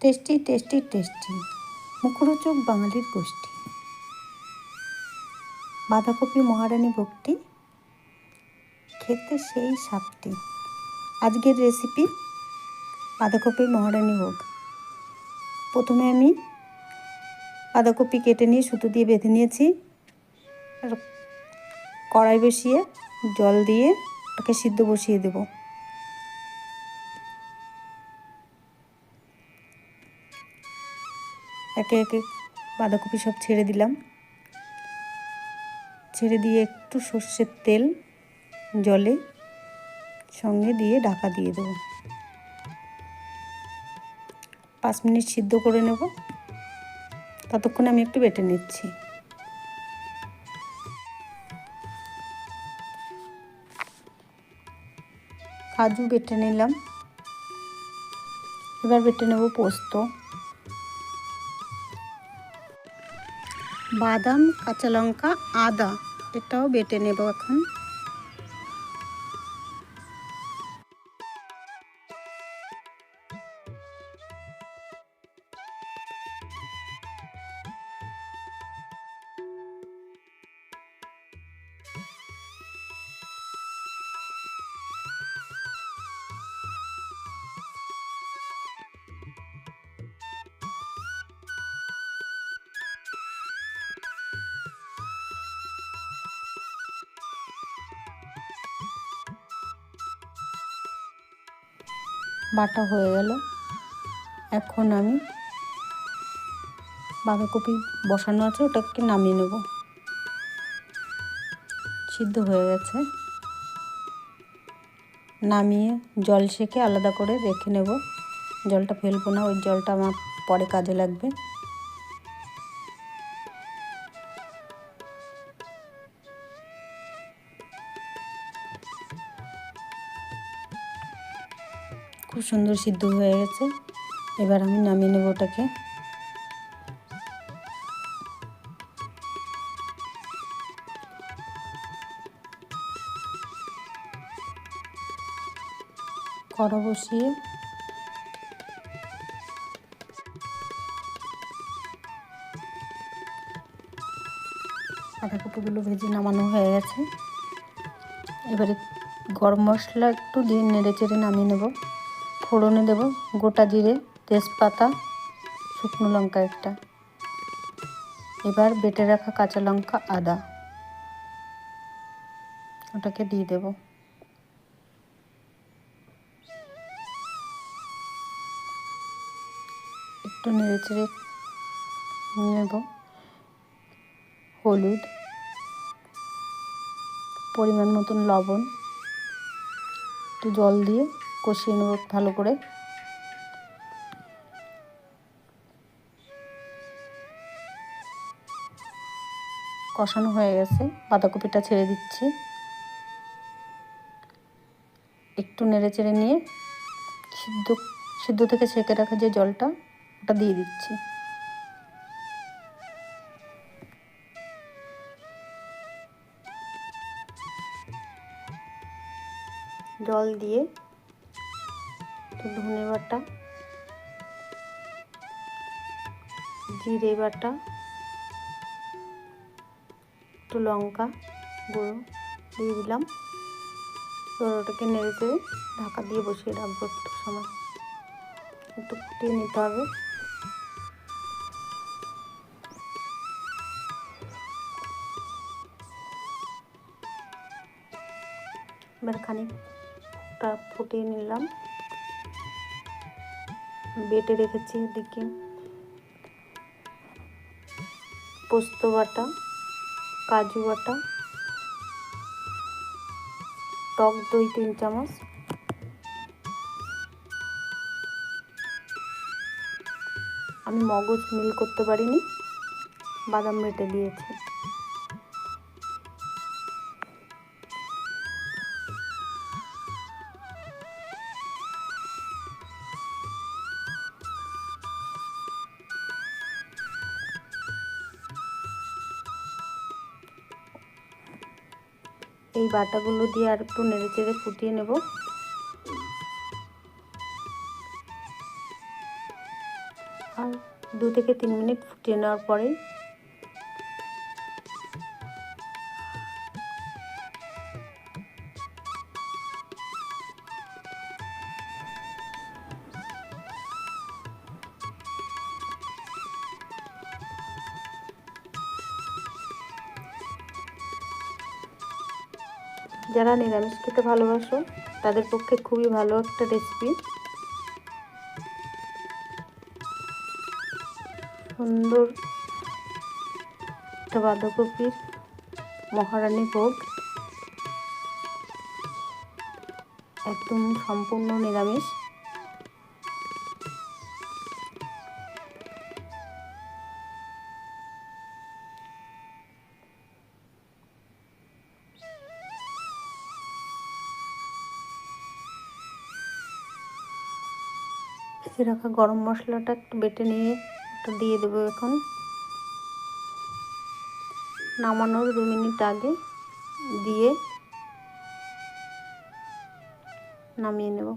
Tasty tasty tasty. মুখরোচক বাঙালির গোষ্ঠী। বাঁধাকপি মহারানী ভক্তি। খেতে সেই সাপটি আজকের রেসিপি বাঁধাকপি মহারানী ভোগ। প্রথমে আমি বাঁধাকপি কেটে নিয়ে সুতো দিয়ে বেঁধে নিয়েছি। কড়াই বসিয়ে জল দিয়ে ওটাকে সিদ্ধ বসিয়ে দেবো। একে একে বাঁধাকপি সব ছেড়ে দিলাম। ছেড়ে দিয়ে একটু সর্ষের তেল জলে সঙ্গে দিয়ে ঢাকা দিয়ে দেবো। পাঁচ মিনিট সিদ্ধ করে নেব। ততক্ষণে আমি একটু বেটে নিচ্ছি। কাজু বেটে নিলাম। এবার বেটে নেব পোস্ত। বাদাম কাঁচা লঙ্কা আদা এটাও বেটে নেব এখন। বাটা হয়ে গেল। এখন আমি বাঁধাকপি বসানো আছে, ওটাকে নামিয়ে নেব। সিদ্ধ হয়ে গেছে। নামিয়ে জল শেখে আলাদা করে রেখে নেব। জলটা ফেলব না, ওই জলটা আমার পরে কাজে লাগবে। খুব সুন্দর সিদ্ধ হয়ে গেছে। এবার আমি নামিয়ে নেব ওটাকে। কড়া বসিয়ে বাঁধাকপিগুলো ভেজে নামানো হয়ে গেছে। এবারে গরম মশলা একটু দিয়ে নেড়ে চেড়ে নামিয়ে নেব। ফোড়নে দেব গোটা জিরে, তেজপাতা, শুকনো লঙ্কা একটা। এবার বেটে রাখা কাঁচা লঙ্কা আদা। ওটাকে দিয়ে দেব। একটু নেড়ে চেড়ে নেব। হলুদ, পরিমাণ মতন লবণ, একটু জল দিয়ে কষিয়ে নেব ভালো করে। কষানো হয়ে গেছে, বাঁধাকপিটা ছেড়ে দিচ্ছি। একটু নেড়ে চেড়ে নিয়ে সিদ্ধ সিদ্ধ থেকে ছেঁকে রাখা যে জলটা, ওটা দিয়ে দিচ্ছি। জল দিয়ে একটু ধনে বাটা, জিরে বাটা, একটু লঙ্কা গুঁড়ো দিয়ে দিলাম। ওটাকে নেড়ে চেড়ে ঢাকা দিয়ে বসিয়ে রাখব একটু সময়। একটু ফুটিয়ে নিতে হবে। এবার খানিকটা ফুটিয়ে নিলাম। বেটে রেখেছি এদিকে। পোস্ত বাটা, কাজু বাটা, টক দই তিন চামচ। আমি মগজ মিল করতে পারিনি, বাদাম বেটে দিয়েছি। এই বাটাগুলো দিয়ে আর একটু নেড়ে চেড়ে ফুটিয়ে নেব। আর দু থেকে তিন মিনিট ফুটিয়ে নেওয়ার পরেই যারা নিরামিষ খেতে ভালোবাসো, তাদের পক্ষে খুবই ভালো একটা রেসিপি সুন্দর একটা বাঁধাকপির মহারানী ভোগ। একদম সম্পূর্ণ নিরামিষ। ভেজে রাখা গরম মশলাটা একটু বেটে নিয়ে একটু দিয়ে দেবো এখন। নামানোর দু মিনিট আগে দিয়ে নামিয়ে নেব।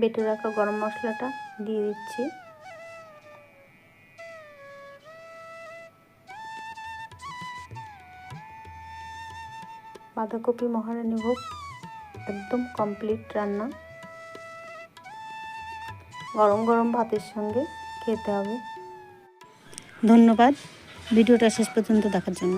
বেটে রাখা গরম মশলাটা দিয়ে দিচ্ছি। বাঁধাকপি মহারানী ভোগ, একদম কমপ্লিট রান্না। গরম গরম ভাতের সঙ্গে খেতে হবে। ধন্যবাদ, ভিডিওটা শেষ পর্যন্ত দেখার জন্য।